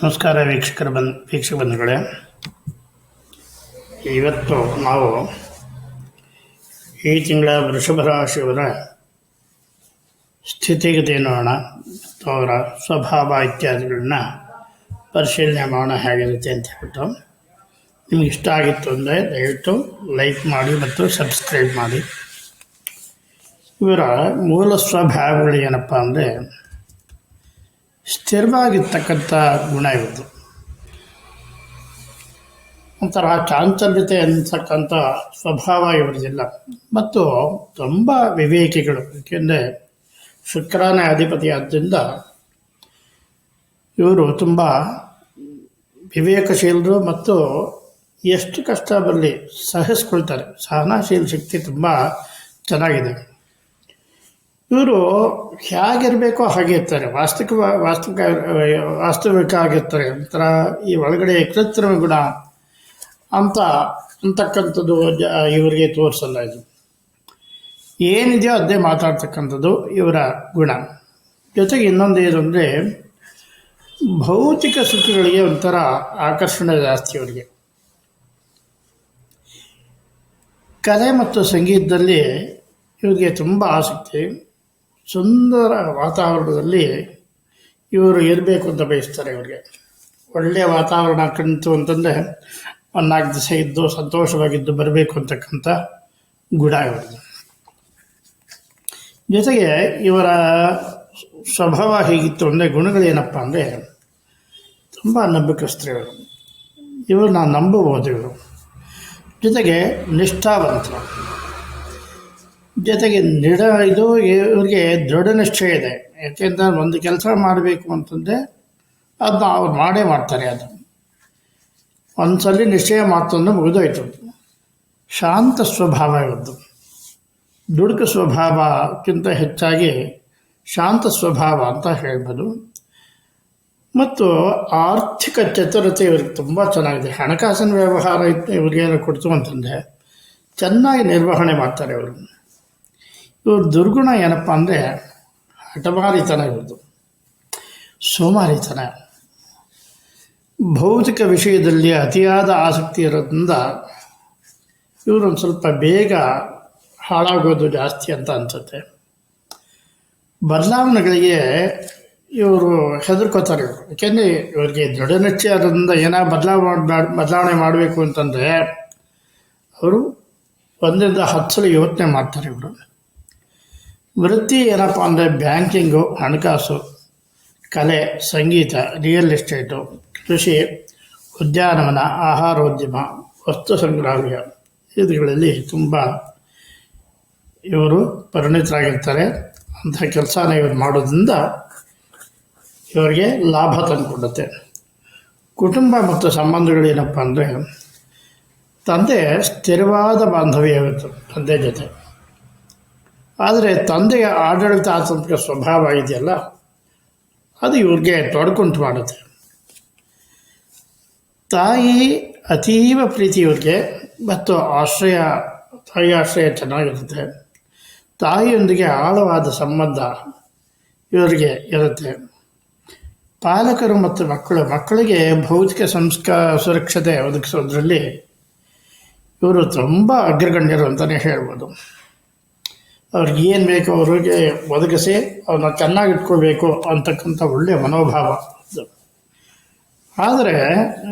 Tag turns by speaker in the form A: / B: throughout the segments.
A: ನಮಸ್ಕಾರ ವೀಕ್ಷಕರ ಬಂದ್, ವೀಕ್ಷಕ ಬಂಧುಗಳೇ. ಇವತ್ತು ನಾವು ಈ ತಿಂಗಳ ವೃಷಭ ರಾಶಿಯವರ ಸ್ಥಿತಿಗತಿ ನೋಡೋಣ. ಅವರ ಸ್ವಭಾವ ಇತ್ಯಾದಿಗಳನ್ನ ಪರಿಶೀಲನೆ ಮಾಡೋಣ ಹೇಗಿರುತ್ತೆ ಅಂತ ಹೇಳ್ಬಿಟ್ಟು. ನಿಮ್ಗೆ ಇಷ್ಟ ಆಗಿತ್ತು ಅಂದರೆ ದಯವಿಟ್ಟು ಲೈಕ್ ಮಾಡಿ ಮತ್ತು ಸಬ್ಸ್ಕ್ರೈಬ್ ಮಾಡಿ. ಇವರ ಮೂಲ ಸ್ವಭಾವಗಳು ಏನಪ್ಪ ಅಂದರೆ ಸ್ಥಿರವಾಗಿರ್ತಕ್ಕಂಥ ಗುಣ ಇರೋದು ಒಂಥರ ಚಾಂಚಲ್ಯತೆ ಅನ್ನತಕ್ಕಂಥ ಸ್ವಭಾವ ಇವರದಿಲ್ಲ ಮತ್ತು ತುಂಬ ವಿವೇಕಿಗಳು, ಏಕೆಂದರೆ ಶುಕ್ರಾನ ಅಧಿಪತಿ ಆದ್ದರಿಂದ ಇವರು ತುಂಬ ವಿವೇಕಶೀಲರು ಮತ್ತು ಎಷ್ಟು ಕಷ್ಟ ಬರಲಿ ಸಹಿಸ್ಕೊಳ್ತಾರೆ. ಸಹನಾಶೀಲ ಶಕ್ತಿ ತುಂಬ ಚೆನ್ನಾಗಿದೆ. ಇವರು ಹೇಗಿರಬೇಕೋ ಹಾಗೆ ಇರ್ತಾರೆ. ವಾಸ್ತವಿಕ ವಾಸ್ತವಿಕ ವಾಸ್ತವಿಕ ಆಗಿರ್ತಾರೆ ಒಂಥರ ಈ ಒಳಗಡೆ ಕೃತ್ರಿಮ ಗುಣ ಅಂತ, ಅಂತಕ್ಕಂಥದ್ದು ಇವರಿಗೆ ತೋರಿಸಲ್ಲ ಇದು. ಏನಿದೆಯೋ ಅದೇ ಮಾತಾಡ್ತಕ್ಕಂಥದ್ದು ಇವರ ಗುಣ. ಜೊತೆಗೆ ಇನ್ನೊಂದು ಏನು ಅಂದರೆ, ಭೌತಿಕ ಸುಖಗಳಿಗೆ ಒಂಥರ ಆಕರ್ಷಣೆ ಜಾಸ್ತಿ ಅವರಿಗೆ. ಕಲೆ ಮತ್ತು ಸಂಗೀತದಲ್ಲಿ ಇವರಿಗೆ ತುಂಬ ಆಸಕ್ತಿ. ಸುಂದರ ವಾತಾವರಣದಲ್ಲಿ ಇವರು ಇರಬೇಕು ಅಂತ ಬಯಸ್ತಾರೆ ಇವರಿಗೆ. ಒಳ್ಳೆಯ ವಾತಾವರಣ ಕಂತು ಅಂತಂದರೆ ಒಂದು ನಾಲ್ಕು ದಿವಸ ಇದ್ದು ಸಂತೋಷವಾಗಿದ್ದು ಬರಬೇಕು ಅಂತಕ್ಕಂಥ ಗುಣ ಇವರದು ಜೊತೆಗೆ ಇವರ ಸ್ವಭಾವ ಹೇಗಿತ್ತು ಅಂದರೆ ಗುಣಗಳೇನಪ್ಪ ಅಂದರೆ ತುಂಬ ನಂಬಿಕಸ್ಥರು ಇವರು. ಇವರು ನಾನು ನಂಬಬಹುದು ಇವರು. ಜೊತೆಗೆ ನಿಷ್ಠಾವಂತರು. ಜೊತೆಗೆ ದೃಢ ಇದು ಇವ್ರಿಗೆ ದೃಢ ನಿಶ್ಚಯ ಇದೆ. ಯಾಕೆಂದರೆ ಒಂದು ಕೆಲಸ ಮಾಡಬೇಕು ಅಂತಂದರೆ ಅದನ್ನ ಅವ್ರು ಮಾಡೇ ಮಾಡ್ತಾರೆ ಅದು. ಒಂದು ಸಲ ನಿಶ್ಚಯ ಮಾತನ್ನು ಮುಗಿದೋಯ್ತು. ಶಾಂತ ಸ್ವಭಾವ ಇವತ್ತು ದುಡುಕ ಸ್ವಭಾವಕ್ಕಿಂತ ಹೆಚ್ಚಾಗಿ ಶಾಂತ ಸ್ವಭಾವ ಅಂತ ಹೇಳ್ಬೋದು. ಮತ್ತು ಆರ್ಥಿಕ ಚತುರತೆ ಇವ್ರಿಗೆ ತುಂಬ ಚೆನ್ನಾಗಿದೆ. ಹಣಕಾಸಿನ ವ್ಯವಹಾರ ಇತ್ತು ಇವ್ರಿಗೇನು ಕೊಡ್ತು ಅಂತಂದರೆ ಚೆನ್ನಾಗಿ ನಿರ್ವಹಣೆ ಮಾಡ್ತಾರೆ ಇವರು. ಇವ್ರ ದುರ್ಗುಣ ಏನಪ್ಪ ಅಂದರೆ ಹಠಮಾರಿತನ ಇವ್ರದ್ದು ಸೋಮಾರಿತನ. ಭೌತಿಕ ವಿಷಯದಲ್ಲಿ ಅತಿಯಾದ ಆಸಕ್ತಿ ಇರೋದ್ರಿಂದ ಇವರು ಸ್ವಲ್ಪ ಬೇಗ ಹಾಳಾಗೋದು ಜಾಸ್ತಿ ಅಂತ ಅನ್ಸುತ್ತೆ. ಬದಲಾವಣೆಗಳಿಗೆ ಇವರು ಹೆದರ್ಕೋತಾರೆ ಇವರು. ಯಾಕೆಂದರೆ ಇವರಿಗೆ ದೃಢ ಅದರಿಂದ ಏನೋ ಬದಲಾವಣೆ ಬದಲಾವಣೆ ಮಾಡಬೇಕು ಅಂತಂದರೆ ಅವರು ಒಂದರಿಂದ ಹತ್ತು ಸಲ ಯೋಚನೆ ಮಾಡ್ತಾರೆ ಇವರು. ವೃತ್ತಿ ಏನಪ್ಪ ಅಂದರೆ ಬ್ಯಾಂಕಿಂಗು, ಹಣಕಾಸು, ಕಲೆ, ಸಂಗೀತ ರಿಯಲ್ ಎಸ್ಟೇಟು ಕೃಷಿ, ಉದ್ಯಾನವನ, ಆಹಾರೋದ್ಯಮ, ವಸ್ತು ಸಂಗ್ರಹಾಲಯ ಇದುಗಳಲ್ಲಿ ತುಂಬ ಇವರು ಪರಿಣಿತರಾಗಿರ್ತಾರೆ. ಅಂಥ ಕೆಲಸನ ಇವರು ಮಾಡೋದ್ರಿಂದ ಇವರಿಗೆ ಲಾಭ ತಂದುಕೊಡುತ್ತೆ. ಕುಟುಂಬ ಮತ್ತು ಸಂಬಂಧಗಳು ಏನಪ್ಪ ಅಂದರೆ, ತಂದೆ ಸ್ಥಿರವಾದ ಬಾಂಧವ್ಯ ಇರುತ್ತೆ, ತಂದೆ ಜೊತೆ. ಆದರೆ ತಂದೆಯ ಆಡಳಿತಾತ್ಮಕ ಸ್ವಭಾವ ಇದೆಯಲ್ಲ, ಅದು ಇವ್ರಿಗೆ ತೊಡಕುಂಟು ಮಾಡುತ್ತೆ. ತಾಯಿ ಅತೀವ ಪ್ರೀತಿ ಇವ್ರಿಗೆ, ಮತ್ತು ಆಶ್ರಯ, ತಾಯಿ ಆಶ್ರಯ ಚೆನ್ನಾಗಿರುತ್ತೆ. ತಾಯಿಯೊಂದಿಗೆ ಆಳವಾದ ಸಂಬಂಧ ಇವರಿಗೆ ಇರುತ್ತೆ. ಪಾಲಕರು ಮತ್ತು ಮಕ್ಕಳು, ಮಕ್ಕಳಿಗೆ ಭೌತಿಕ ಸಂಸ್ಕಾರ ಸುರಕ್ಷತೆ ಒದಗಿಸೋದ್ರಲ್ಲಿ ಇವರು ತುಂಬ ಅಗ್ರಗಣ್ಯರು ಅಂತಲೇ ಹೇಳ್ಬೋದು. ಅವ್ರಿಗೆ ಏನು ಬೇಕು ಅವ್ರಿಗೆ ಒದಗಿಸಿ ಅವ್ರನ್ನ ಚೆನ್ನಾಗಿ ಇಟ್ಕೋಬೇಕು ಅಂತಕ್ಕಂಥ ಒಳ್ಳೆಯ ಮನೋಭಾವ. ಆದರೆ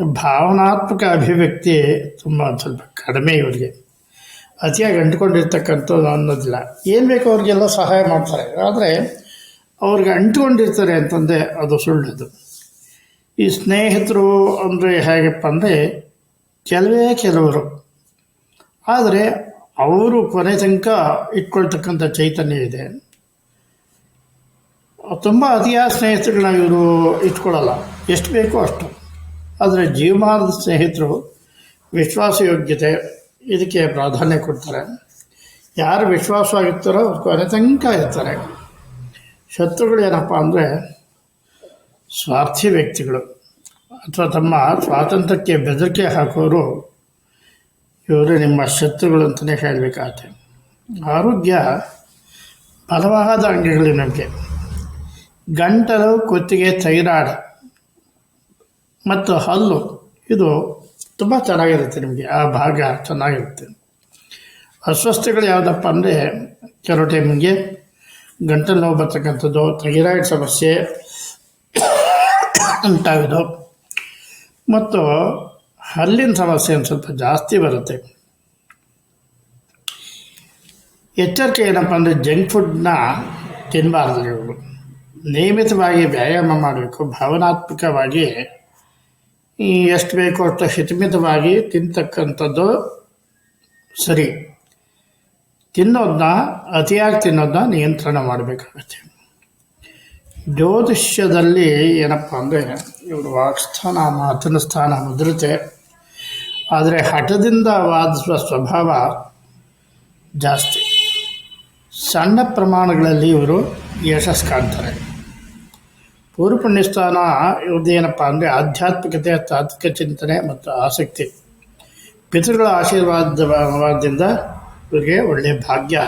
A: ಭಾವನಾತ್ಮಕ ಅಭಿವ್ಯಕ್ತಿ ತುಂಬ ಸ್ವಲ್ಪ ಕಡಿಮೆ ಇವರಿಗೆ. ಅತಿಯಾಗಿ ಅಂಟ್ಕೊಂಡಿರ್ತಕ್ಕಂಥದ್ದು ಅನ್ನೋದಿಲ್ಲ. ಏನು ಬೇಕೋ ಅವ್ರಿಗೆಲ್ಲ ಸಹಾಯ ಮಾಡ್ತಾರೆ. ಆದರೆ ಅವ್ರಿಗೆ ಅಂಟ್ಕೊಂಡಿರ್ತಾರೆ ಅಂತಂದರೆ ಅದು ಸುಳ್ಳದು. ಈ ಸ್ನೇಹಿತರು ಅಂದರೆ ಹೇಗಪ್ಪ ಅಂದರೆ ಕೆಲವೇ ಕೆಲವರು. ಆದರೆ ಅವರು ಕೊನೆ ತನಕ ಇಟ್ಕೊಳ್ತಕ್ಕಂಥ ಚೈತನ್ಯ ಇದೆ. ತುಂಬ ಅತಿಯಾದ ಸ್ನೇಹಿತರುಗಳನ್ನ ಇವರು ಇಟ್ಕೊಳ್ಳಲ್ಲ. ಎಷ್ಟು ಬೇಕೋ ಅಷ್ಟು. ಆದರೆ ಜೀವಮಾನದ ಸ್ನೇಹಿತರು, ವಿಶ್ವಾಸಯೋಗ್ಯತೆ, ಇದಕ್ಕೆ ಪ್ರಾಧಾನ್ಯ ಕೊಡ್ತಾರೆ. ಯಾರು ವಿಶ್ವಾಸವಾಗಿರ್ತಾರೋ ಅವ್ರು ಕೊನೆ ತನಕ ಇರ್ತಾರೆ. ಶತ್ರುಗಳು ಏನಪ್ಪ ಅಂದರೆ ಸ್ವಾರ್ಥಿ ವ್ಯಕ್ತಿಗಳು. ಅಥವಾ ತಮ್ಮ ಸ್ವಾತಂತ್ರ್ಯಕ್ಕೆ ಬೆದರಿಕೆ ಹಾಕೋರು ಇವರು ನಿಮ್ಮ ಶತ್ರುಗಳು ಅಂತಲೇ ಹೇಳಬೇಕಾಗತ್ತೆ. ಆರೋಗ್ಯ ಬಲವಾದ ಅಂಗಗಳು ನಮಗೆ. ಗಂಟಲು ಕುತ್ತಿಗೆ ಥೈರಾಯ್ಡ್ ಮತ್ತು ಹಲ್ಲು, ಇದು ತುಂಬ ಚೆನ್ನಾಗಿರುತ್ತೆ ನಿಮಗೆ. ಆ ಭಾಗ ಚೆನ್ನಾಗಿರುತ್ತೆ. ಅಸ್ವಸ್ಥಗಳು ಯಾವುದಪ್ಪ ಅಂದರೆ ಕೆಲವು ಟೈಮಿಗೆ ಗಂಟಲು ನೋವು ಬರ್ತಕ್ಕಂಥದ್ದು, ಥೈರಾಯ್ಡ್ ಸಮಸ್ಯೆ ಉಂಟಾಗೋದು. ಮತ್ತು ಹಲ್ಲಿನ ಸಮಸ್ಯೆ ಒಂದು ಸ್ವಲ್ಪ ಜಾಸ್ತಿ ಬರುತ್ತೆ. ಎಚ್ಚರಿಕೆ ಏನಪ್ಪ ಅಂದರೆ ಜಂಕ್ ಫುಡ್ನ ತಿನ್ನಬಾರ್ದು ಇವರು ನಿಯಮಿತವಾಗಿ ವ್ಯಾಯಾಮ ಮಾಡಬೇಕು. ಭಾವನಾತ್ಮಕವಾಗಿ ಎಷ್ಟು ಬೇಕೋ ಅಷ್ಟು ಹಿತಮಿತವಾಗಿ ತಿಂತಕ್ಕಂಥದ್ದು ಸರಿ. ತಿನ್ನೋದನ್ನ ಅತಿಯಾಗಿ ತಿನ್ನೋದನ್ನ ನಿಯಂತ್ರಣ ಮಾಡಬೇಕಾಗತ್ತೆ. ಜ್ಯೋತಿಷ್ಯದಲ್ಲಿ ಏನಪ್ಪ ಅಂದರೆ ಇವರು ವಾಕ್ಸ್ಥಾನ ಮಾತನ ಸ್ಥಾನ ಮುದ್ರತೆ. ಆದರೆ ಹಠದಿಂದ ವಾದಿಸುವ ಸ್ವಭಾವ ಜಾಸ್ತಿ. ಸಣ್ಣ ಪ್ರಮಾಣಗಳಲ್ಲಿ ಇವರು ಯಶಸ್ಸು ಕಾಣ್ತಾರೆ ಪೂರ್ವ ಪುಣ್ಯಸ್ಥಾನ ಇವ್ರದ್ದೇನಪ್ಪ ಅಂದರೆ ಆಧ್ಯಾತ್ಮಿಕತೆ, ತಾತ್ವಿಕ ಚಿಂತನೆ ಮತ್ತು ಆಸಕ್ತಿ. ಪಿತೃಗಳ ಆಶೀರ್ವಾದದಿಂದ ಇವರಿಗೆ ಒಳ್ಳೆಯ ಭಾಗ್ಯ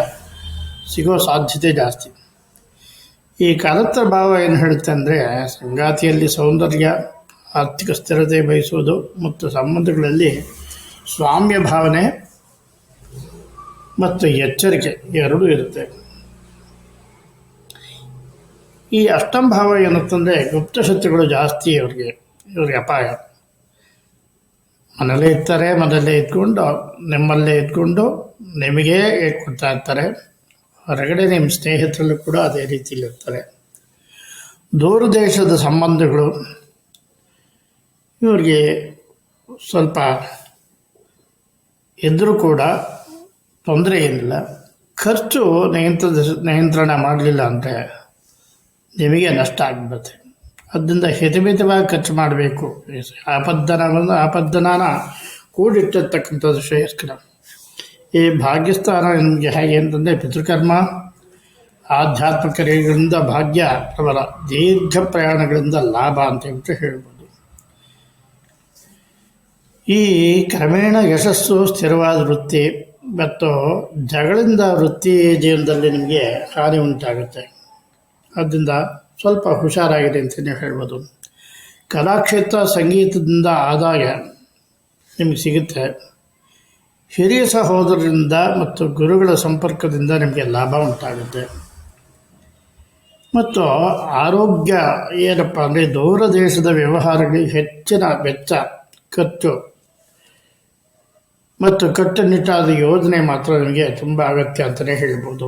A: ಸಿಗೋ ಸಾಧ್ಯತೆ ಜಾಸ್ತಿ. ಈ ಕರತ್ರ ಭಾವ ಏನು ಹೇಳುತ್ತೆ ಅಂದರೆ ಸಂಗಾತಿಯಲ್ಲಿ ಸೌಂದರ್ಯ ಆರ್ಥಿಕ ಸ್ಥಿರತೆ ಬಯಸುವುದು ಮತ್ತು ಸಂಬಂಧಗಳಲ್ಲಿ ಸ್ವಾಮ್ಯ ಭಾವನೆ ಮತ್ತು ಎಚ್ಚರಿಕೆ ಎರಡೂ ಇರುತ್ತೆ. ಈ ಅಷ್ಟಂ ಭಾವ ಏನಂತಂದರೆ ಗುಪ್ತ ಶತ್ರುಗಳು ಜಾಸ್ತಿ ಇವ್ರಿಗೆ ಇವ್ರಿಗೆ ಅಪಾಯ. ಮನೇಲೇ ಇರ್ತಾರೆ, ಮನೆಯಲ್ಲೇ ಇದ್ಕೊಂಡು, ನಿಮ್ಮಲ್ಲೇ ಇದ್ಕೊಂಡು ನಿಮಗೇ ಕೊಡ್ತಾ ಇರ್ತಾರೆ. ಹೊರಗಡೆ ನಿಮ್ಮ ಸ್ನೇಹಿತರಲ್ಲೂ ಕೂಡ ಅದೇ ರೀತಿಯಲ್ಲಿ ಇರ್ತಾರೆ. ದೂರ ದೇಶದ ಸಂಬಂಧಗಳು ಇವ್ರಿಗೆ ಸ್ವಲ್ಪ ಇದ್ದರೂ ಕೂಡ ತೊಂದರೆ ಏನಿಲ್ಲ. ಖರ್ಚು ನಿಯಂತ್ರಣ ನಿಯಂತ್ರಣ ಮಾಡಲಿಲ್ಲ ಅಂದರೆ ನಿಮಗೆ ನಷ್ಟ ಆಗಿಬಿಡುತ್ತೆ. ಅದರಿಂದ ಹಿತಮಿತವಾಗಿ ಖರ್ಚು ಮಾಡಬೇಕು. ಆಪದ್ದನವನ್ನು ಆಪದ್ದನಾನ ಕೂಡಿಟ್ಟಿರ್ತಕ್ಕಂಥದ್ದು ಶ್ರೇಯಸ್ಕರ. ಈ ಭಾಗ್ಯಸ್ಥಾನ ನಿಮಗೆ ಹೇಗೆ ಅಂತಂದರೆ ಪಿತೃಕರ್ಮ ಕ್ರಿಯೆಗಳಿಂದ ಭಾಗ್ಯ ಪ್ರಬಲ ದೀರ್ಘ ಪ್ರಯಾಣಗಳಿಂದ ಲಾಭ ಅಂತ ಹೇಳ್ಬಿಟ್ಟು ಹೇಳ್ಬೋದು. ಈ ಕ್ರಮೇಣ ಯಶಸ್ಸು ಸ್ಥಿರವಾದ ವೃತ್ತಿ ಮತ್ತು ಜಗಳಿಂದ ವೃತ್ತಿ ಜೀವನದಲ್ಲಿ ನಿಮಗೆ ಹಾನಿ ಉಂಟಾಗುತ್ತೆ. ಆದ್ದರಿಂದ ಸ್ವಲ್ಪ ಹುಷಾರಾಗಿದೆ ಅಂತಲೇ ಹೇಳ್ಬೋದು. ಕಲಾಕ್ಷೇತ್ರ ಸಂಗೀತದಿಂದ ಆದಾಯ ನಿಮಗೆ ಸಿಗುತ್ತೆ. ಹಿರಿಯ ಸಹೋದರರಿಂದ ಮತ್ತು ಗುರುಗಳ ಸಂಪರ್ಕದಿಂದ ನಿಮಗೆ ಲಾಭ ಉಂಟಾಗುತ್ತೆ. ಮತ್ತು ಆರೋಗ್ಯ ಏನಪ್ಪ ಅಂದರೆ ದೂರ ದೇಶದ ವ್ಯವಹಾರಗಳಿಗೆ ಹೆಚ್ಚಿನ ವೆಚ್ಚ, ಖರ್ಚು ಮತ್ತು ಕಟ್ಟುನಿಟ್ಟಾದ ಯೋಜನೆ ಮಾತ್ರ ನಿಮಗೆ ತುಂಬ ಅಗತ್ಯ ಅಂತಲೇ ಹೇಳ್ಬೋದು.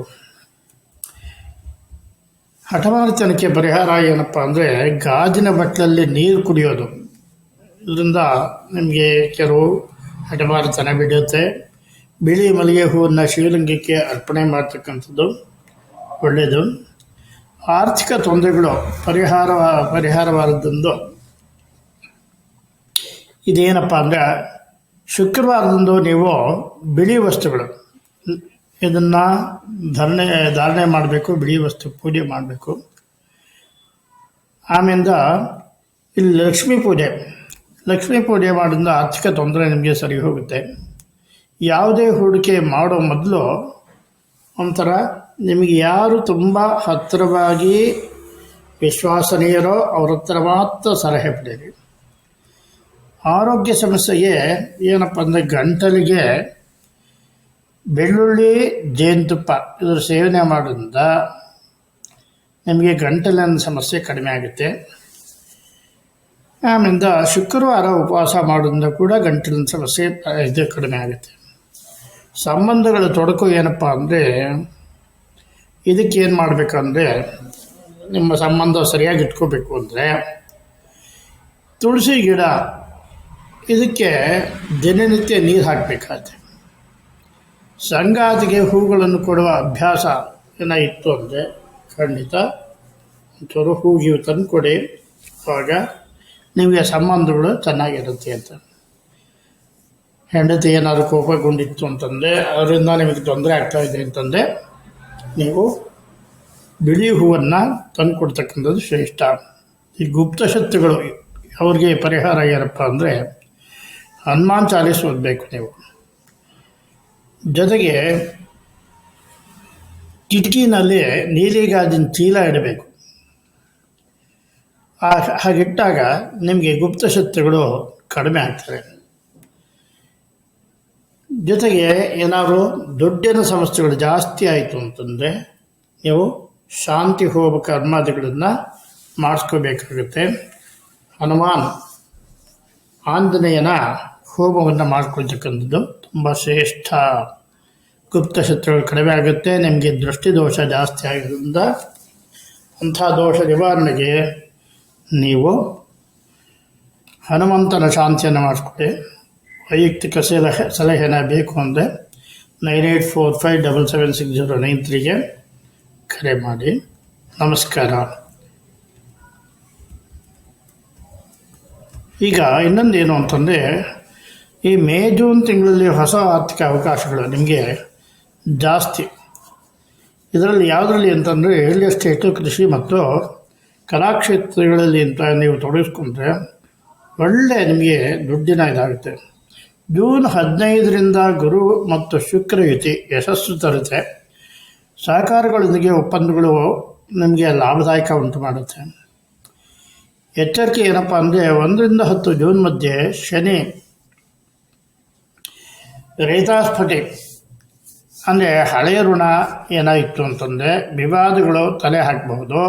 A: ಹಠಮಾರಿತನಕ್ಕೆ ಪರಿಹಾರ ಏನಪ್ಪ ಅಂದರೆ ಗಾಜಿನ ಬಟ್ಟಲಲ್ಲಿ ನೀರು ಕುಡಿಯೋದು. ಇದರಿಂದ ನಿಮಗೆ ಕೆಲವು ಹಠಮಾರಿತನ ಬಿಡುತ್ತೆ. ಬಿಳಿ ಮಲ್ಲಿಗೆ ಹೂವನ್ನು ಶಿವಲಿಂಗಕ್ಕೆ ಅರ್ಪಣೆ ಮಾಡ್ತಕ್ಕಂಥದ್ದು ಒಳ್ಳೆಯದು. ಆರ್ಥಿಕ ತೊಂದರೆಗಳು ಪರಿಹಾರ ಪರಿಹಾರವಾದದ್ದು ಇದೇನಪ್ಪ ಅಂದರೆ ಶುಕ್ರವಾರದಂದು ನೀವು ಬಿಳಿ ವಸ್ತುಗಳು, ಇದನ್ನು ಧರಣೆ, ಧಾರಣೆ ಮಾಡಬೇಕು, ಬಿಳಿ ವಸ್ತು ಪೂಜೆ ಮಾಡಬೇಕು. ಆಮೇಲೆ ಇಲ್ಲಿ ಲಕ್ಷ್ಮೀ ಪೂಜೆ. ಲಕ್ಷ್ಮೀ ಪೂಜೆ ಮಾಡೋದ್ರಿಂದ ಆರ್ಥಿಕ ತೊಂದರೆ ನಿಮಗೆ ಸರಿ ಹೋಗುತ್ತೆ. ಯಾವುದೇ ಹೂಡಿಕೆ ಮಾಡೋ ಮೊದಲು ಒಂಥರ ನಿಮಗೆ ಯಾರು ತುಂಬ ಹತ್ತಿರವಾಗಿ ವಿಶ್ವಾಸನೀಯರೋ ಅವ್ರ ಹತ್ರ ಮಾತ್ರ ಸಲಹೆ ಪಡೆಯಿರಿ. ಆರೋಗ್ಯ ಸಮಸ್ಯೆಗೆ ಏನಪ್ಪ ಅಂದರೆ ಗಂಟಲಿಗೆ ಬೆಳ್ಳುಳ್ಳಿ, ಜೇನುತುಪ್ಪ ಇದರ ಸೇವನೆ ಮಾಡೋದ್ರಿಂದ ನಿಮಗೆ ಗಂಟಲಿನ ಸಮಸ್ಯೆ ಕಡಿಮೆ ಆಗುತ್ತೆ. ಆಮೇಲೆ ಶುಕ್ರವಾರ ಉಪವಾಸ ಮಾಡೋದ್ರಿಂದ ಕೂಡ ಗಂಟಲಿನ ಸಮಸ್ಯೆ ಇದು ಕಡಿಮೆ ಆಗುತ್ತೆ. ಸಂಬಂಧಗಳ ತೊಡಕು ಏನಪ್ಪ ಅಂದರೆ ಇದಕ್ಕೇನು ಮಾಡಬೇಕಂದ್ರೆ ನಿಮ್ಮ ಸಂಬಂಧ ಸರಿಯಾಗಿ ಇಟ್ಕೋಬೇಕು ಅಂದರೆ ತುಳಸಿ ಗಿಡ ಇದಕ್ಕೆ ದಿನನಿತ್ಯ ನೀರು ಹಾಕಬೇಕಾಗುತ್ತೆ ಸಂಗಾತಿಗೆ ಹೂಗಳನ್ನು ಕೊಡುವ ಅಭ್ಯಾಸ ಏನ ಇತ್ತು ಅಂದರೆ ಖಂಡಿತ ಒಂಚೂರು ಹೂಗಿ ತಂದು ಕೊಡಿ. ಆವಾಗ ನಿಮಗೆ ಸಂಬಂಧಗಳು ಚೆನ್ನಾಗಿರುತ್ತೆ ಅಂತ. ಹೆಂಡತಿ ಏನಾದರೂ ಕೋಪಗೊಂಡಿತ್ತು ಅಂತಂದರೆ ಅದರಿಂದ ನಿಮಗೆ ತೊಂದರೆ ಆಗ್ತಾ ಇದೆ ಅಂತಂದರೆ ನೀವು ಬಿಳಿ ಹೂವನ್ನು ತಂದು ಕೊಡ್ತಕ್ಕಂಥದ್ದು ಶ್ರೇಷ್ಠ. ಈ ಗುಪ್ತ ಶಕ್ತಿಗಳು ಅವ್ರಿಗೆ ಪರಿಹಾರ ಏನಪ್ಪ ಅಂದರೆ ಹನುಮಾನ್ ಚಾಲೀಸ್ ಓದಬೇಕು ನೀವು. ಜೊತೆಗೆ ಕಿಟಕಿನಲ್ಲಿ ನೀಲಿ ಗಾಜಿನ ಚೀಲ ಇಡಬೇಕು. ಆ- ಹಾಗಿಟ್ಟಾಗ ನಿಮಗೆ ಗುಪ್ತ ಶತ್ರುಗಳು ಕಡಿಮೆ ಆಗ್ತವೆ. ಜೊತೆಗೆ ಏನಾದರೂ ದುಡ್ಡಿನ ಸಮಸ್ಯೆಗಳು ಜಾಸ್ತಿ ಆಯಿತು ಅಂತಂದರೆ ನೀವು ಶಾಂತಿ ಹೋಮ ಕರ್ಮಾದಿಗಳನ್ನು ಮಾಡಿಸ್ಕೋಬೇಕಾಗುತ್ತೆ. ಹನುಮಾನ್. ಆಂಜನೇಯನ ಹೋಮವನ್ನು ಮಾಡ್ಕೊಳ್ತಕ್ಕಂಥದ್ದು ತುಂಬ ಶ್ರೇಷ್ಠ ಗುಪ್ತ ಶತ್ರುಗಳು ಕಡಿಮೆ ಆಗುತ್ತೆ. ನಿಮಗೆ ದೃಷ್ಟಿದೋಷ ಜಾಸ್ತಿ ಆಗಿರೋದ್ರಿಂದ ಅಂಥ ದೋಷ ನಿವಾರಣೆಗೆ ನೀವು ಹನುಮಂತನ ಶಾಂತಿಯನ್ನು ಮಾಡಿಸ್ಕೊಳ್ಳಿ ವೈಯಕ್ತಿಕ ಸಲಹೆ, ಸಲಹೆನ ಬೇಕು ಅಂದರೆ nine eight four five double seven six zero nine ತ್ರೀಗೆ ಕರೆ ಮಾಡಿ. ನಮಸ್ಕಾರ. ಈಗ ಇನ್ನೊಂದು ಏನು ಅಂತಂದರೆ, ಈ ಮೇ, ಜೂನ್ ತಿಂಗಳಲ್ಲಿ ಹೊಸ ಆರ್ಥಿಕ ಅವಕಾಶಗಳು ನಿಮಗೆ ಜಾಸ್ತಿ. ಇದರಲ್ಲಿ ಯಾವುದರಲ್ಲಿ ಅಂತಂದರೆ ರಿಯಲ್ ಎಸ್ಟೇಟು ಕೃಷಿ ಮತ್ತು ಕಲಾಕ್ಷೇತ್ರಗಳಲ್ಲಿ ಅಂತ ನೀವು ತೊಡಗಿಸ್ಕೊಂಡ್ರೆ, ಒಳ್ಳೆ ನಿಮಗೆ ದುಡ್ಡಿನ ಇದಾಗುತ್ತೆ. ಜೂನ್ ಹದಿನೈದರಿಂದ ಗುರು ಮತ್ತು ಶುಕ್ರ ಯುತಿ ಯಶಸ್ಸು ತರುತ್ತೆ. ಸಹಕಾರಗಳೊಂದಿಗೆ ಒಪ್ಪಂದಗಳು ನಿಮಗೆ ಲಾಭದಾಯಕ ಉಂಟು ಮಾಡುತ್ತೆ. ಎಚ್ಚರಿಕೆ ಏನಪ್ಪ ಅಂದರೆ ಒಂದರಿಂದ ಹತ್ತು ಜೂನ್ ಮಧ್ಯೆ ಶನಿ ರೈತಾಸ್ಫಟಿ ಅಂದರೆ ಹಳೆಯ ಋಣ ಏನಾಯಿತು ಅಂತಂದರೆ ವಿವಾದಗಳು ತಲೆ ಹಾಕಬಹುದು.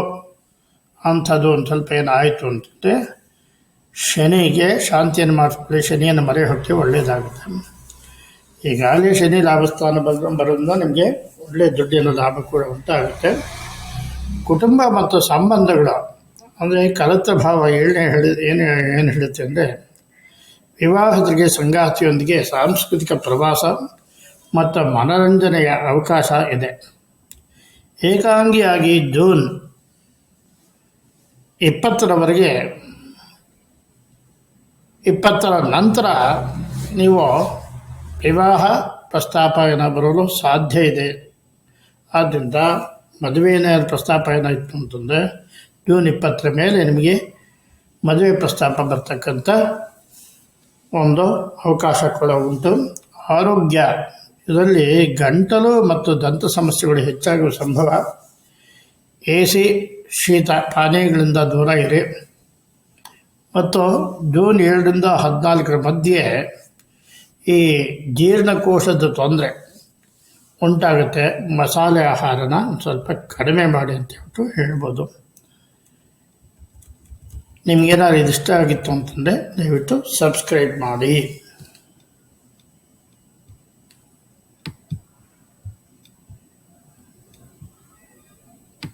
A: ಅಂಥದ್ದು ಒಂದು ಸ್ವಲ್ಪ ಏನಾಯಿತು ಅಂತಂದರೆ ಶನಿಗೆ ಶಾಂತಿಯನ್ನು ಮಾಡಿಸ್ಕೊಳ್ಳಿ, ಶನಿಯನ್ನು ಮರೆ ಹೊಟ್ಟೆ ಒಳ್ಳೆಯದಾಗುತ್ತೆ ಈಗಾಗಲೇ ಶನಿ ಲಾಭಸ್ಥಾನ ಬಂದು ಬರೋದ್ರಿಂದ ನಿಮಗೆ ಒಳ್ಳೆಯ ದುಡ್ಡಿನ ಲಾಭ ಕೂಡ ಉಂಟಾಗುತ್ತೆ. ಕುಟುಂಬ ಮತ್ತು ಸಂಬಂಧಗಳು ಅಂದರೆ ಕಲತ ಭಾವ ಏಳನೇ ಹೇಳಿ ಏನು ಏನು ಹೇಳುತ್ತೆ ಅಂದರೆ ವಿವಾಹದಿಗೆ ಸಂಗಾತಿಯೊಂದಿಗೆ ಸಾಂಸ್ಕೃತಿಕ ಪ್ರವಾಸ ಮತ್ತು ಮನರಂಜನೆಯ ಅವಕಾಶ ಇದೆ. ಏಕಾಂಗಿಯಾಗಿ ಜೂನ್ ಇಪ್ಪತ್ತರವರೆಗೆ, ಇಪ್ಪತ್ತರ ನಂತರ ನೀವು ವಿವಾಹ ಪ್ರಸ್ತಾಪ ಏನ ಬರಲು ಸಾಧ್ಯ ಇದೆ. ಆದ್ದರಿಂದ ಮದುವೆಯ ಪ್ರಸ್ತಾಪ ಏನಾಯಿತು ಅಂತಂದರೆ ಜೂನ್ ಇಪ್ಪತ್ತರ ಮೇಲೆ ನಿಮಗೆ ಮದುವೆ ಪ್ರಸ್ತಾಪ ಬರ್ತಕ್ಕಂಥ ಒಂದು ಅವಕಾಶ ಕೂಡ ಉಂಟು. ಆರೋಗ್ಯ, ಇದರಲ್ಲಿ ಗಂಟಲು ಮತ್ತು ದಂತ ಸಮಸ್ಯೆಗಳು ಹೆಚ್ಚಾಗುವ ಸಂಭವ. ಎ ಸಿ ಶೀತ ಪಾನೀಯಗಳಿಂದ ದೂರ ಇರಿ. ಮತ್ತು ಜೂನ್ ಏಳರಿಂದ ಹದಿನಾಲ್ಕರ ಮಧ್ಯೆ ಈ ಜೀರ್ಣಕೋಶದ ತೊಂದರೆ ಉಂಟಾಗುತ್ತೆ. ಮಸಾಲೆ ಆಹಾರನ ಸ್ವಲ್ಪ ಕಡಿಮೆ ಮಾಡಿ ಅಂತ ಹೇಳ್ಬೋದು. ನಿಮಗೇನಾದ್ರು ಇದಿಷ್ಟ ಆಗಿತ್ತು ಅಂತಂದರೆ ದಯವಿಟ್ಟು ಸಬ್ಸ್ಕ್ರೈಬ್ ಮಾಡಿ.